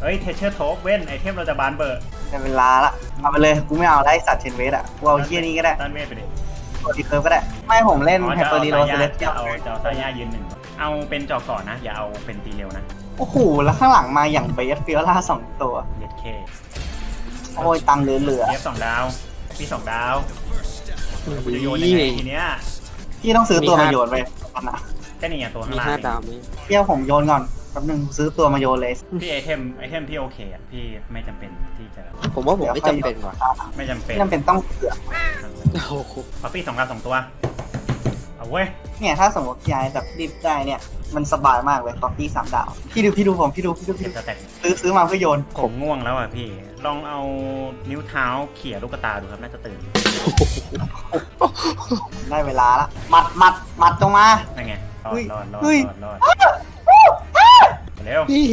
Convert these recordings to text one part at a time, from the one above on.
เฮ้ยเทเชอร์โทกเว้นไอเทมเราจะบานเบอร์จะเป็นลาละเอาไปเลยกูไม่เอาไล่สัตว์เชนเวสอะกูเอาเทียนี้ก็ได้ตันเวสไปดิตัวดีเคิร์ฟก็ได้ ไม่ผมเล่นแฮเปอร์ดีโรสเลสเทีเอาจะเอาซาย่ายืนหนึ่งเอาเป็นจอก่อนนะ อย่าเอาเป็นตีเร็วนะ โอ้โห แล้วข้างหลังมาอย่างเบสฟิโอล่าสองตัวเด็ดเคโอ้ยตังเหลือเหลือเบสสองดาวพี่สองดาวจะโยนยังไงทีเนี้ยพี่ต้องซื้อตัวมาโยนไปนะแค่นี้ตัวข้างล่งเที่ยวผมโยนก่อน แป๊บนึงซื้อตัวมาโยเลยพี่ไอเทมไอเทมพี่โอเคอะพี่ไม่จำเป็นที่จะผมว่าผมไม่จำเป็นว่ะไม่จำเป็นจำเป็นต้องเสือกโอ้โหพอพี่สองกาสองตัว เอาเว้ยเนี่ยถ้าสมมติยายแบบรีบได้เนี่ยมันสบายมากเลยตอปปี้สามดาวพี่ดูพี่ดูผมพี่ดูพี่ดูพี่ดูซื้อซื้อมาเพื่อโยนผมง่วงแล้วอะพี่ ลองเอานิ้วเท้าเขี่ยลูกตาดูครับน่าจะตื่นได้เวลาละมัดมัดมัดตรงมาเป็ไงรอดรอดรอด มาเร็วพี่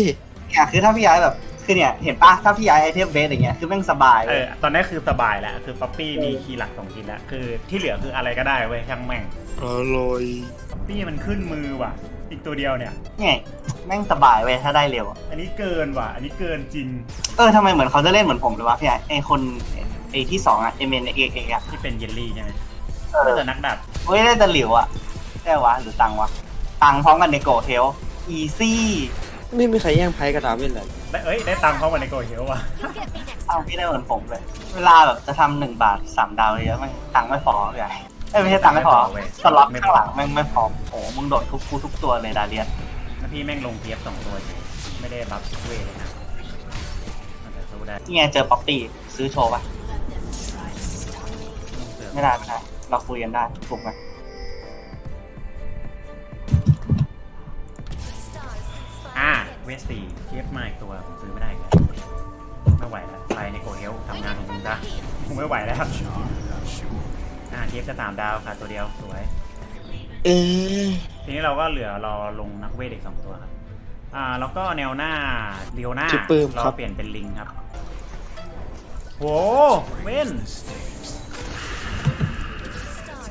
เนี่ยคือถ้าพี่ย้ายแบบคือเนี่ยเห็นป่ะถ้าพี่ย้ายไอเทมเบสอย่างเงี้ยคือแม่งสบายเออตอนนี้คือสบายแล้วคือป๊อปปี้มีคีย์หลักสองคีย์แล้วคือที่เหลือคืออะไรก็ได้เว้ยช่างแม่งอร่อยป๊อปปี้มันขึ้นมือว่ะ อีกตัวเดียวเนี่ย เนี่ยแม่งสบายเว้ยถ้าได้เร็วอันนี้เกินว่ะ อันนี้เกินจริงเออทำไมเหมือนเขาจะเล่นเหมือนผมเลยวะพี่ย้ายไอคนไอที่สองอะเอเมนเอเออะที่เป็นเยลลี่ใช่ไหมเอก็อจะนักดับเว้ยได้แต่เหลียวอะได้วะหรือตังวะตังพร้อมกันในโกเทลอีซี่ ไม่มีใครแย่งไพ่กระดาษเว้นเลยได้เอ้ยได้ตังค์เข้ามาในโกเฮลว่ะ You get me next เอาพี่ได้เหมือนผมเลย เวลาแบบจะทำหนึ่งบาทสามดาวเยอะมันตังค์ไม่พอใหญ่ไม่ใช่ตังค์ไม่พอสล็อตข้างหลังแม่งไม่พอโอ้โหมึงโดดทุกคู่ทุกตัวเลยดาเลียนแล้วพี่แม่งลงเทียบสองตัวไม่ได้รับเวทเลยนะนี่ไงเจอป๊อปปี้ซื้อโชว์ป่ะไม่ได้ไม่ได้เราคุยกันได้ถูกไหม เวสตีเทียบมาอีกตัวผมซื้อไม่ได้อีกแไม่ไหวแล้วไปในโกเฮลทำงานของคุณจ้าผมไม่ไหวแล้วครับอ่าเทียบจะสามดาวค่ะตัวเดียวสวยทีนี้เราก็เหลือรอลงนักเวทอีกสองตัวครับ อ่า แล้วก็แนวหน้าเรียวหน้าเราเปลี่ยนเป็นลิงครับ โหเว้น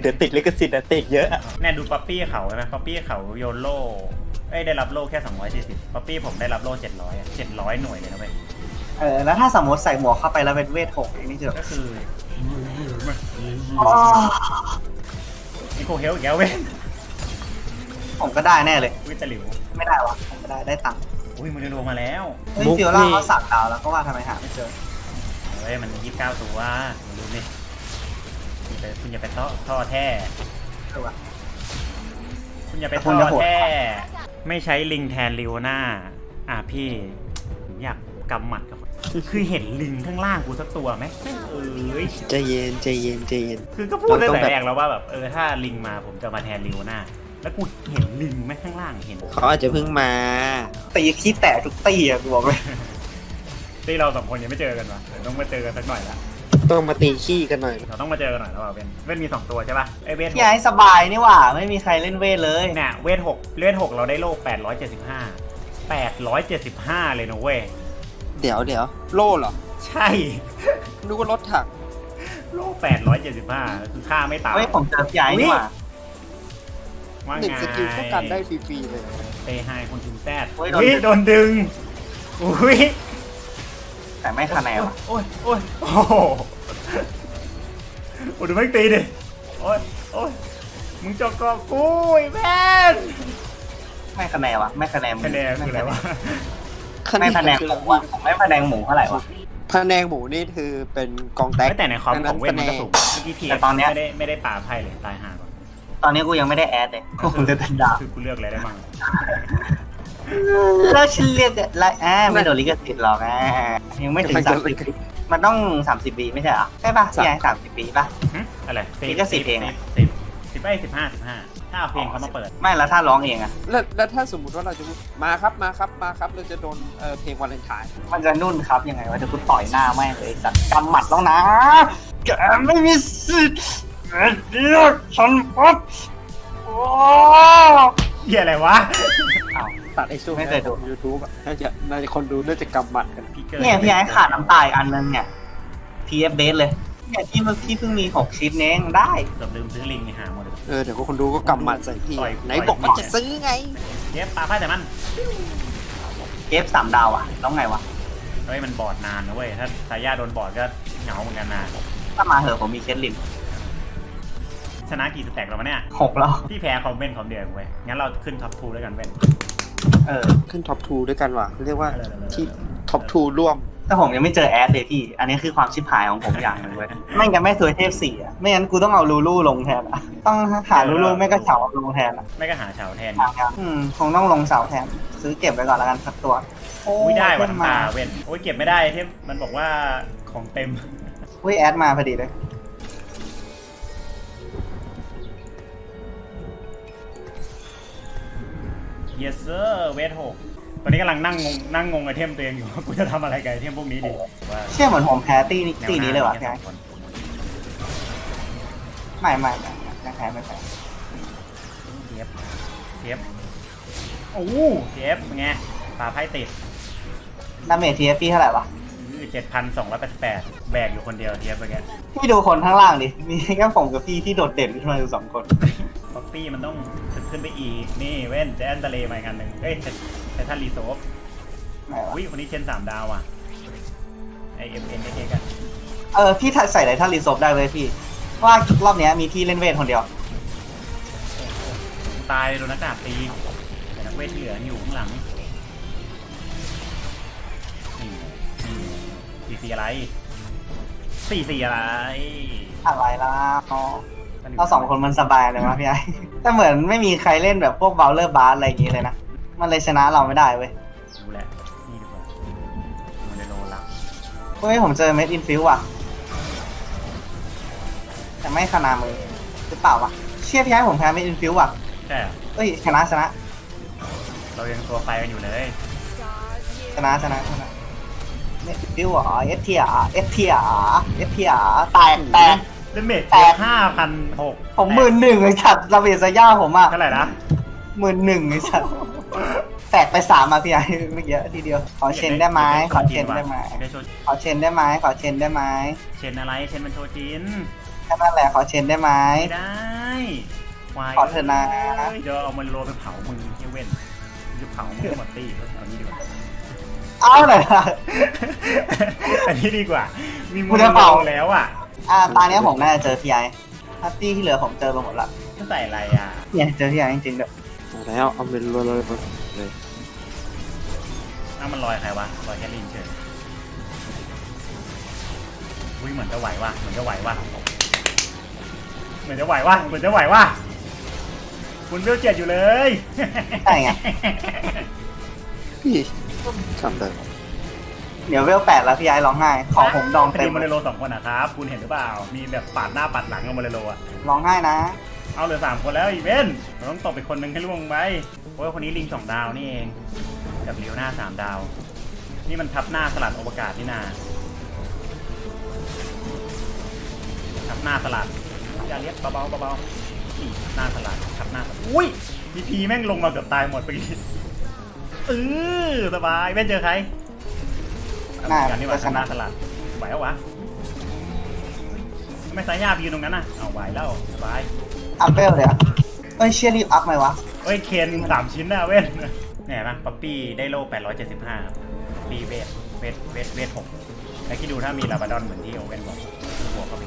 เดี๋ยวติดลิขสิทธิ์อะติดเยอะอะแน่ดูป๊อปปี้เขาใช่ไหมป๊อปปี้เขาโยนโล่เอ้ยได้รับโล่แค่ 240ป๊อปปี้ผมได้รับโล่700อะ700 หน่วยเลยนะเว้ยเออแล้วถ้าสมมติใส่หมวกเข้าไปแล้วเป็นเวทหกนี่จะก็คืออ๋อนิโคเฮลอีกแล้วเว้ยผมก็ได้แน่เลย วิตาหลิวไม่ได้วะผมก็ได้ได้ตังค์อุ้ยมึงได้โลมาแล้วเฮ้ยฟิโอล่าเขาสั่งดาวแล้วก็ว่าทำไมหาไม่เจอ เฮ้ยมันยี่สิบเก้าตัวมึงดูนี่คุณ อย่าไปคุณอย่าไปท่อท่อแท้เออว่ะ คุณอย่าไปแต่คุท่ณอจะโหดแท้ไม่ใช้ลิงแทนลิโอน่าอะพี่ผมอยากกำหมัดกับคือเห็นลิงข้างล่างกูสักตัวไหมเอ้ยใจเย็นใจเย็นใจเย็น คือก็พูดตั้งเราต้องแต่แบบแรกแล้วว่าแบบเออถ้าลิงมาผมจะมาแทนลิโอน่าแล้วกูเห็นลิงไหมข้างล่างเห็นเขาอาจจะเพิ่งมา ตีขี้แตะทุกตีอะกูบอกเลย ที่เราสองคนยังไม่เจอกันวะเดี๋ยวต้องมาเจอกันสักหน่อยละ ต้องมาตีขี้กันหน่อย เราต้องมาเจอกันหน่อยแล้วว่าเวนเวนมีสองตัวใช่ป่ะไอเวนหพี่ไอ้กสบายนี่หว่า ไม่มีใครเล่นเวทเลย เนี่ยเวนหกเวนหกเราได้โล่แปดร้อยเจ็ดสิบห้าแปดร้อยเจ็ดสิบห้าเลยนะเว้ยเดี๋ยวเดี๋ยวโล่เหรอใช่ นึกว่ารถถังโล่แปดร้อยเจ็ดสิบห้าคือค่าไม่ต่ำ เฮ้ยผมเจอพี่ไอ้นี่หว่าว่าหนึ่งไงสกิลก็กันได้ฟรีๆเลย เตไฮคนชุมแซดโอ้ยอุ้ยโดนดึงอุ้ยแต่ไม่คะแนนว่ะ โอ้ยโอ้ยโอ้โห โอ้ดูแม่งตีดิ โอ้ยโอ้ยมึงจอกกอกูไอ้แมนไม่คะแนนวะไม่คะแนนหมูคะแนนคืออะไรวะไม่คะแนนคือหมูอะผมไม่คะแนนหมูเท่าไหร่วะพะแนงหมูนี่คือเป็นกองแตกไม่แต่ในคอมอันขนั้อนงเวนมันก็คะแนนสูงเมื่อกี้ทีแต่ตอนเนี้ยไม่ได้ไม่ได้ป่าไพ่เลยตายห่าก่อนตอนนี้กูยังไม่ได้แอดเลยผมจะเป็นดาวคือกูเลือกอะไรได้มั่งแล้วฉันเรียกอะไรอ่าไม่โดนลิขสิทธิ์หรอกอ่ายังไม่ถึงสามสิบ มันต้องสามสิบปีไม่ใช่เหรอ ใช่ป่ะพี่ไอ้สามสิบปีป่ะ หึอะไรนี่ก็สิบเองอะสิบสิสิบไอ้สิบห้าสิบห้าถ้าเอาเพลงเขามาเปิด ไม่แล้วถ้าร้องเองอะแล้วแล้วถ้าสมมติว่าเราจะพูดมาครับมาครับมาครับเราจะโดนเอ่อเพลงวันเลนไทน์มันจะนุ่นครับยังไงวะเดี๋ยวกูต่อยหน้าแม่งเลยจัดกำหมัดแล้วนะแกไม่มีสิทธิ์เรียกฉันปั๊บโอ้ เหี้ยอะไรวะอ้าว ตัดไอ้ช่วงไม่เคยดู ยูทูบอะน่าจะน่าจะคนดูน่าจะกำหมัดกันพี่เกิร์เนี่ยพี่ไอ้ขาดน้ำตาลอันนึงเนี่ย TF base เลยเนี่ยที่เมื่อพี่เพิ่งมีหกชิ้นเองได้ เกือบลืมซื้อลิงในหาหมดเลย เออเดี๋ยวคนดูก็กำหมัดใส่พี่ต่อย ไหนบอกว่าจะซื้อไงเทปปลาไพ่แต่มันเอฟสามดาวอะแล้วไงวะเฮ้ยมันบอดนานนะเว้ย ถ้าสายญาโดนบอดก็เหงาเหมือนกันนะถ้ามาเหอะผมมีเคสลิมชนะกี่สแต็กแล้ววะเนี่ย หกแล้ว พี่แพ้คอมเมนต์คอมเดียวเว้ย งั้นเราขึ้นท็อปทูด้วยกันเว้ย เออ ขึ้นท็อปทูด้วยกันว่ะ เรียกว่าเออเออเออที่ท็อปทูร่วม แต่ผมยังไม่เจอแอดเลยพี่ อันนี้คือความชิบหายของผมอย่างหนึ่งเว้ยไม่งั้นไม่สวยเทพสี่อะไม่งั้นกูต้องเอาลูลูลงแทนอะต้องหาลูลูไม่ก็เฉาลงแทนอะไม่ก็หาเฉาแทนอืมคงต้องลงเสาแทน ซื้อเก็บไว้ก่อนแล้วกันสักตัวอุ้ยได้ว่ะขึ้นน้ำตาเว้นโอ้ยเก็บไม่ได้เทปมันบอกว่าของเต็ม อุ้ยแอดมาพอดีเลย yes sir เวทหกตอนนี้กำลังนั่งงงนั่งงงไอเทมตัวเองอยู่ว่ากูจะทำอะไรกับไอเทมพวกนี้ดีว่าเชื่อเหมือนผมแพ้ตีนี้แนวตีหานี้เลยว่ะมีพี่แค่ไอ้สองคนไม่ไม่ไม่ไม่แพ้ไม่แพ้เทปเทปโอ้เทปเป็นไงปลาไพ่ติดดาเมจทีเอฟพี่เท่าไหร่วะเจ็ดพันสองร้อยแปดสิบแปดแบกอยู่คนเดียวเทียบไปแกพี่ดูคนข้างล่างดิ มีแค่ผมกับพี่ที่โดดเด่นขึ้นมาอยู่สองคน ปี้มันต้องขึ้นไปอีก นี่เว้นแดนทะเลมาอีกอันหนึ่งเอ้ยแต่แต่ท่านรีโซฟไหนวะอุ้ยคนนี้เชนสามดาวอะไอเอ็มเอ็นเอกันเออพี่ใส่ไหนท่านรีโซฟได้เลยพี่ว่ารอบเนี้ยมีพี่เล่นเวทคนเดียว ตายโดนนักดาบตีแต่นักเวทที่เหลืออยู่ข้างหลังนี่สี่สี่อะไรสี่สี่อะไรอะไรล่ะ อ๋อเราสองคนมันสบายเลยวะพี่ไอ้ แต่เหมือนไม่มีใครเล่นแบบพวกเบลเลอร์บาร์อะไรอย่างงี้เลยนะ มันเลยชนะเราไม่ได้เว้ยรู้แหละนี่ดีกว่ามันเลยโลหลักเฮ้ยผมเจอเม็ดอินฟิวว่ะ แต่ไม่ขนามือหรือเปล่าวะ เชี่ยพี่ไอ้ผมแพ้เม็ดอินฟิวว่ะใช่เหรอเฮ้ยชนะชนะเรายังตัวไฟกันอยู่เลยชนะชนะชนะเม็ดอินฟิวเหรอเอสทีอาเอสทีอาเอสทีอาแตกแตก เดเมจแปดห้าพันหกผมหมื่นหนึ่งไอ้สัตว์ระเบียดสย่าผมอะเท่าไหร่นะหมื่นหนึ่งไอ้สัตว์แตกไปสามมาพี่ไอ้เมื่อกี้ทีเดียว ขอเชนได้ไหมขอเชนได้ไหมได้โชว์ขอเชนได้ไหมขอเชนได้ไหมเชนอะไรเชนมันโชว์จินแค่นั้นแหละขอเชนได้ไหมไม่ได้ควายขอเถอะนะเดี๋ยวเอามันโรยไปเผามึงเฮเว่นจะเผามึงหมดตีเอานี้ดีกว่าเอาหน่อยนะอันนี้ดีกว่า มีกูมูลจะเผาแล้วอะ อ่าตอนนี้ผมน่าจะเจอพี่ไอ้ถ้าตี้ที่เหลือผมเจอไปหมดละจะใส่อะไรอะเนี่ยเจอพี่ไอ้จริงๆเด้อแล้วเอาเป็นเลยเลยเลยอ้าวมันลอยใครวะลอยแค่ลินเฉยอุ้ยเหมือนจะไหวว่ะเหมือนจะไหวว่ะเหมือนจะไหวว่ะเหมือนจะไหวว่ะคุณเบลเจ็ดอยู่เลยใช่ไงพี่จำได้ เดี๋ยวเวลแปดแล้วพี่ไอ้ร้องไห้ของผมดองไปเต็ดูมมาเลโลสองคนนะครับ คุณเห็นหรือเปล่า มีแบบปาดหน้าปาดหลังกับมาเลโลอะร้องไห้นะ เอาเหลือสามคนแล้วอีเวนต์เราต้องตบไปคนหนึ่งให้ล่วงไปโอ้ยคนนี้ลิงสองดาวนี่เองกับเลียวหน้าสามดาว นี่มันทับหน้าสลัดอวกาศนี่นาทับหน้าสลัดอย่าเรียกเบาๆเบาๆนี่หน้าสลัดทับหน้าสลัดอุ้ยพีพีแม่งลงมาเกือบตายหมดไปกี้เออสบายไม่เจอใคร หน้ากันนี่หว่าจะชทับหนะน้าสลัดไหวเอาวะทำไม่สายยาไปยืนตรงนั้นน่ะเอาไหวแล้วสบายอัพเวลเลยอะเอ้ยเชี่ยรีบอัพไหมวะเฮ้ยเคนสามชิ้นน่ะเว้นเนี่ยปะป๊อปปี้ได้โล่875ครับป๊อปปี้เวทเวทเวทเวทหกแล้วคิดดูถ้ามีลาบาดอนเหมือนที่โอเว่นบอกบวกเข้าไป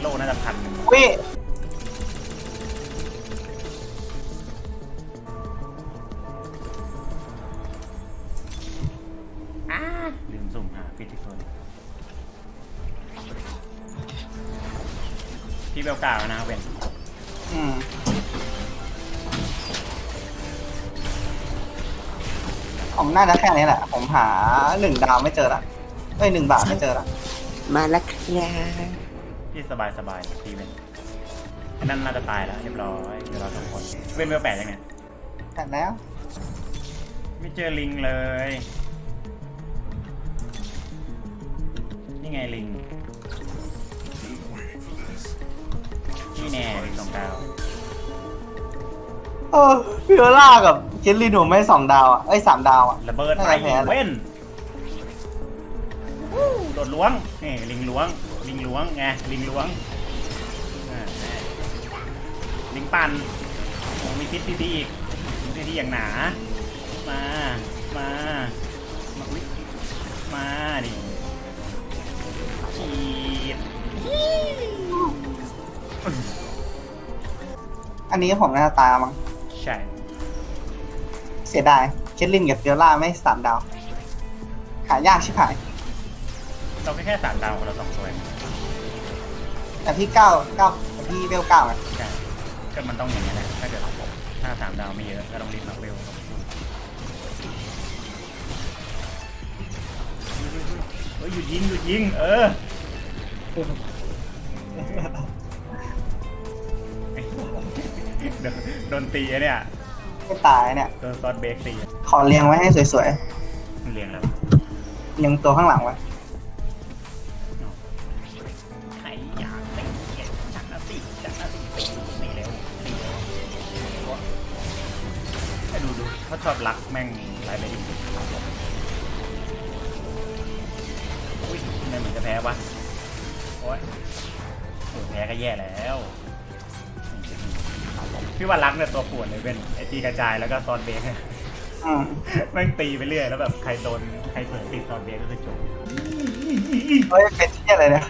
โล่น่าจะพันหนึ่งวิ พี่เบลกล่าวนะเว้นอืมผมน่าจะแค่นี้แหละ ผมหาหนึ่งดาวไม่เจอละเอ้ยหนึ่งบาทไม่เจอละมาแล้วครับพี่สบายสบายตีเว้นอันนั้นน่าจะตายแล้วเรียบร้อยเดี๋ยวเราสองคนเว้นเวลแปดยังไงแต่แล้ว ไม่เจอลิงเลย นี่ไงลิง นี่แน่ลิงสองดาวเออฟิโอล่ากับเคลลี่หนูไม่สองดาวอะเอ้ยสามดาวอะ ระเบิดน่าไปจะแพ้แหละเว้นวู้โดดล้วงนี่ลิงล้วง ลิงล้วงไงลิงล้วงอ่าแน่ลิงปั่นโอ้มีพิษทีทีอีกพิษทีทีอย่างหนา มามามาอุ๊ยมาดิฉีด อันนี้ผมน่าจะตายมั้งใช่ เสียดายเคลลินกับฟิโอล่าไม่สามดาว หายากชิบหาย เราแค่แค่สามดาวคนละสองตัวเองแต่พี่เก้าเก้าแต่พี่เวลเก้าไงใช่ก็มันต้องอย่างนี้แหละถ้าเกิดถ้าสามดาวไม่เยอะก็ต้องรีบมาเวลเฮ้ยหยุดยิงหยุดยิง เออ โดนโดนตีอะเนี่ยไม่ตายเนี่ย โดนซอสเบรกตีอะขอเรียงไว้ให้สวยมันเรียงแล้วๆเรียงตัวข้างหลังไว้ใครอยากตีเก็บจัดนะสิจัดนะสิตีตีเร็วตีเร็วไอ้ดูดูเขาชอบรักแม่งไรไปดิอุ้ยทำไมเหมือนจะแพ้วะโอ้ยโอ้ยแพ้ก็แย่แล้ว พี่ว่ารักเนี่ยตัวปวดเลยเว้นไอตีกระจายแล้วก็ซอนเบรกอืมแม่งตีไปเรื่อยแล้วแบบใครโดนใครเผลอติดซอนเบรกก็คือจบเฮ้ยเป็นที่อะไรเนี่ย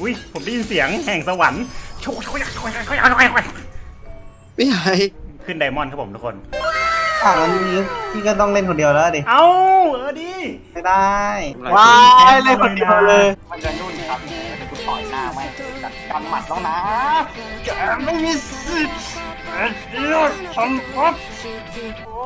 อุ้ยผมได้ยินเสียงแห่งสวรรค์โชว์โชว์โชว์โชว์โชว์โชว์โชว์พี่ใหญ่ขึ้นไดมอนด์ครับผมทุกคน อะวันนี้พี่ก็ต้องเล่นคนเดียวแล้วดิเอ้าเออดีไม่ได้ว้ายเล่นคนเดียวเลย มันจะนุ่นครับเดี๋ยวกู ต่อยหน้าไม่จัดกำหมัดแล้วนะแกไม่มีสิทธิ์เลือกฉันครับโอ้